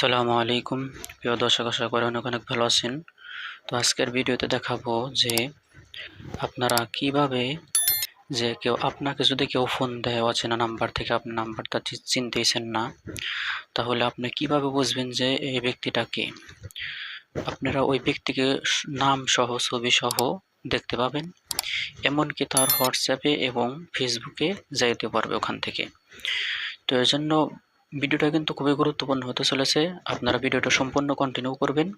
আসসালামু আলাইকুম। প্রিয় দর্শক, আশা করি অনেক অনেক ভালো আছেন। তো আজকের ভিডিওতে দেখাবো যে আপনারা কীভাবে যে কেউ, আপনাকে যদি কেউ ফোন দেয়, অচেনা নাম্বার থেকে আপনার নাম্বারটা চিনতেইছেন না, তাহলে আপনি কীভাবে বুঝবেন যে এই ব্যক্তিটা কে? আপনারা ওই ব্যক্তিকে নাম সহ, ছবি সহ দেখতে পাবেন। এমনকি তার হোয়াটসঅ্যাপে এবং ফেসবুকে যাইতে পারবে ওখান থেকে। তো এর জন্য ভিডিওটা কিন্তু খুবই গুরুত্বপূর্ণ হতে চলেছে। আপনারা ভিডিওটা সম্পূর্ণ কন্টিনিউ করবেন।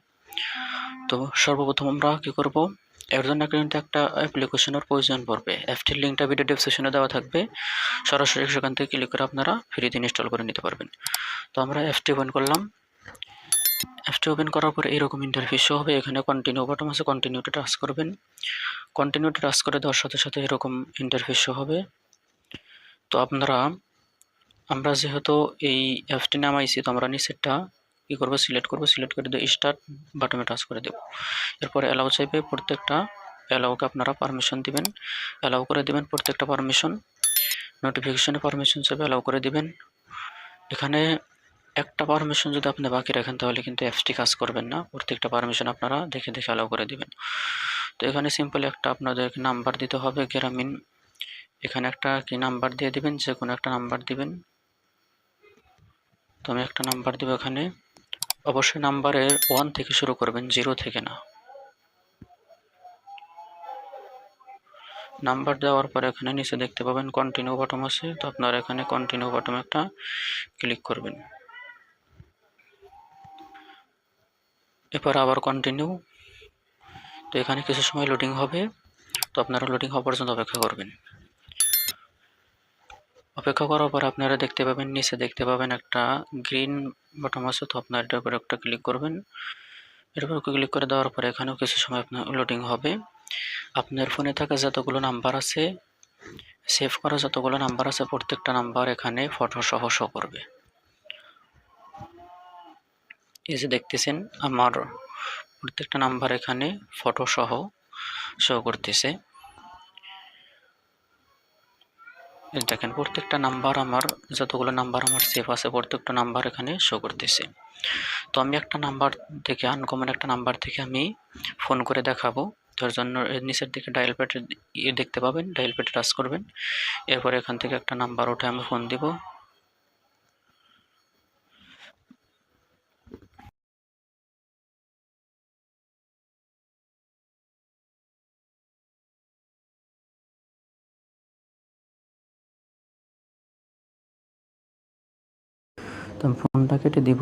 তো সর্বপ্রথম আমরা কি করব? এর জন্য কিন্তু একটা অ্যাপ্লিকেশনের প্রয়োজন পড়বে। অ্যাপটির লিঙ্কটা ভিডিও ডেসক্রিপশনে দেওয়া থাকবে। সরাসরি সেখান থেকে ক্লিক করে আপনারা ফ্রিতে ইনস্টল করে নিতে পারবেন। তো আমরা অ্যাপটি ওপেন করলাম। অ্যাপটি ওপেন করার পর এরকম ইন্টারফেস হবে। এখানে কন্টিনিউ বাটন আছে কন্টিনিউতে টাচ করবেন। কন্টিনিউতে টাচ করে দেওয়ার সাথে সাথে এরকম ইন্টারফেস হবে। তো আপনারা আমরা যেহেতু এই অ্যাপটি নামাইছি, তো আমরা নিচেরটা কী করব সিলেক্ট করব সিলেক্ট করে দিয়ে স্টার্ট বাটনে টাচ করে দেবো। এরপরে অ্যালাউ চাইবে প্রত্যেকটা অ্যালাউকে আপনারা পারমিশন দিবেন। অ্যালাউ করে দিবেন প্রত্যেকটা পারমিশন নোটিফিকেশনে পারমিশন চাইবে অ্যালাউ করে দিবেন। এখানে একটা পারমিশন যদি আপনি বাকি রাখেন, তাহলে কিন্তু অ্যাপসটি কাজ করবেন না। প্রত্যেকটা পারমিশন আপনারা দেখে দেখে অ্যালাউ করে দিবেন। তো এখানে সিম্পল একটা আপনাদের নাম্বার দিতে হবে গ্রামীণ এখানে একটা কি নাম্বার দিয়ে দিবেন যে কোনো একটা নাম্বার দিবেন। তো আমি একটা নাম্বার দেবো এখানে অবশ্যই নাম্বারের ওয়ান থেকে শুরু করবেন জিরো থেকে না। নাম্বার দেওয়ার পর এখানে নিচে দেখতে পাবেন কন্টিনিউ বাটন আছে, তো আপনারা এখানে কন্টিনিউ বাটন একটা ক্লিক করবেন। এরপর আবার কন্টিনিউ তো এখানে কিছু সময় লোডিং হবে, তো আপনারা লোডিং হওয়া পর্যন্ত অপেক্ষা করবেন। অপেক্ষা করার পর আপনারা দেখতে পাবেন, নিচে দেখতে পাবেন একটা গ্রিন বটম আছে। তো আপনার এটার উপরে একটা ক্লিক করবেন। এর উপর ক্লিক করে দেওয়ার পরে এখানেও কিছু সময় আপনার লোডিং হবে। আপনার ফোনে থাকা যতগুলো নাম্বার আছে সেভ করা যতগুলো নাম্বার আছে, প্রত্যেকটা নাম্বার এখানে ফটো সহ শো করবে। এই যে দেখতেছেন, আমার প্রত্যেকটা নাম্বার এখানে ফটো সহ শো করতেছে। দেখেন, প্রত্যেকটা নাম্বার আমার, যতগুলো নাম্বার আমার সেফ আছে, প্রত্যেকটা নাম্বার এখানে শো করতেছে। তো আমি একটা নাম্বার থেকে আনকমন একটা নাম্বার থেকে আমি ফোন করে দেখাবো। তার জন্য নিচের দিকে ডায়াল প্যাডে দেখতে পাবেন ডায়াল প্যাডে টাচ করবেন। এরপর এখান থেকে একটা নাম্বার ওঠে, আমি ফোন দিব। তো আমি ফোনটা কেটে দিব।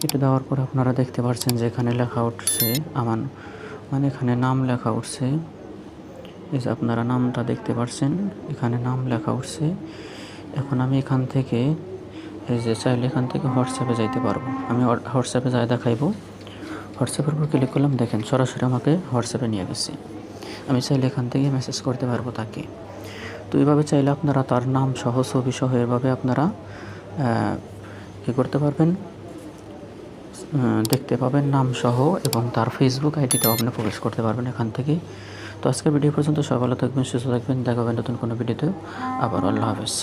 কেটে দেওয়ার পর আপনারা দেখতে পাচ্ছেন যে এখানে লেখা উঠছে আমার মানে এখানে নাম লেখা উঠছে। এই যে আপনারা নামটা দেখতে পাচ্ছেন এখানে নাম লেখা উঠছে। এখন আমি এখান থেকে, এই যে চাইলে এখান থেকে হোয়াটসঅ্যাপে যাইতে পারব। আমি হোয়াটসঅ্যাপে যাই দেখাইবো। হোয়াটসঅ্যাপের উপর ক্লিক করলাম, দেখেন সরাসরি আমাকে হোয়াটসঅ্যাপে নিয়ে গেছে। আমি চাইলে এখান থেকে মেসেজ করতে পারব তাকে। তো এইভাবে চাইলে আপনারা তার নাম সহ, ছবি সহ, এভাবে আপনারা কী করতে পারবেন? দেখতে পাবেন নাম সহ এবং তার ফেসবুক আইডিতেও আপনি প্রবেশ করতে পারবেন এখান থেকে। তো আজকের ভিডিও পর্যন্ত সকালে থাকবেন, সুস্থ থাকবেন। দেখাবেন নতুন কোনো ভিডিওতে। আবার আল্লাহ হাফেজ।